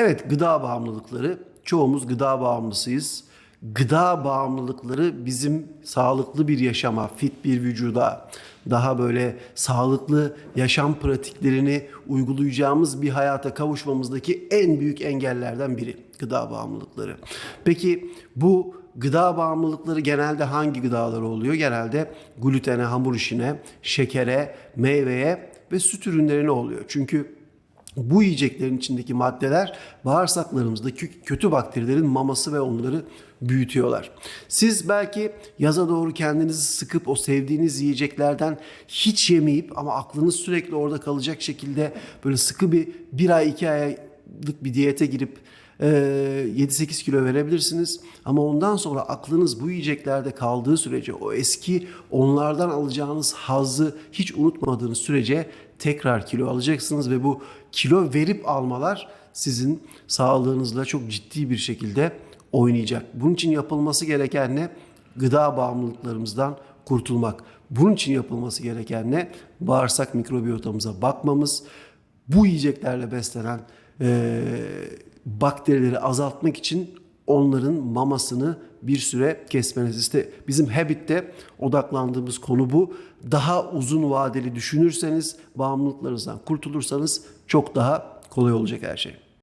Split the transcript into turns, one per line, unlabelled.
Evet gıda bağımlılıkları. Çoğumuz gıda bağımlısıyız. Gıda bağımlılıkları bizim sağlıklı bir yaşama, fit bir vücuda, daha böyle sağlıklı yaşam pratiklerini uygulayacağımız bir hayata kavuşmamızdaki en büyük engellerden biri gıda bağımlılıkları. Peki bu gıda bağımlılıkları genelde hangi gıdalar oluyor? Genelde glutene, hamur işine, şekere, meyveye ve süt ürünlerine oluyor. Çünkü bu yiyeceklerin içindeki maddeler bağırsaklarımızdaki kötü bakterilerin maması ve onları büyütüyorlar. Siz belki yaza doğru kendinizi sıkıp o sevdiğiniz yiyeceklerden hiç yemeyip ama aklınız sürekli orada kalacak şekilde böyle sıkı bir bir ay iki aylık bir diyete girip 7-8 kilo verebilirsiniz. Ama ondan sonra aklınız bu yiyeceklerde kaldığı sürece o eski onlardan alacağınız hazzı hiç unutmadığınız sürece tekrar kilo alacaksınız ve bu kilo verip almalar sizin sağlığınızla çok ciddi bir şekilde oynayacak. Bunun için yapılması gereken ne? Gıda bağımlılıklarımızdan kurtulmak. Bunun için yapılması gereken ne? Bağırsak mikrobiyotamıza bakmamız, bu yiyeceklerle beslenen eee, bakterileri azaltmak için onların mamasını bir süre kesmeniz. İşte bizim Habit'te odaklandığımız konu bu. Daha uzun vadeli düşünürseniz, bağımlılıklarınızdan kurtulursanız çok daha kolay olacak her şey.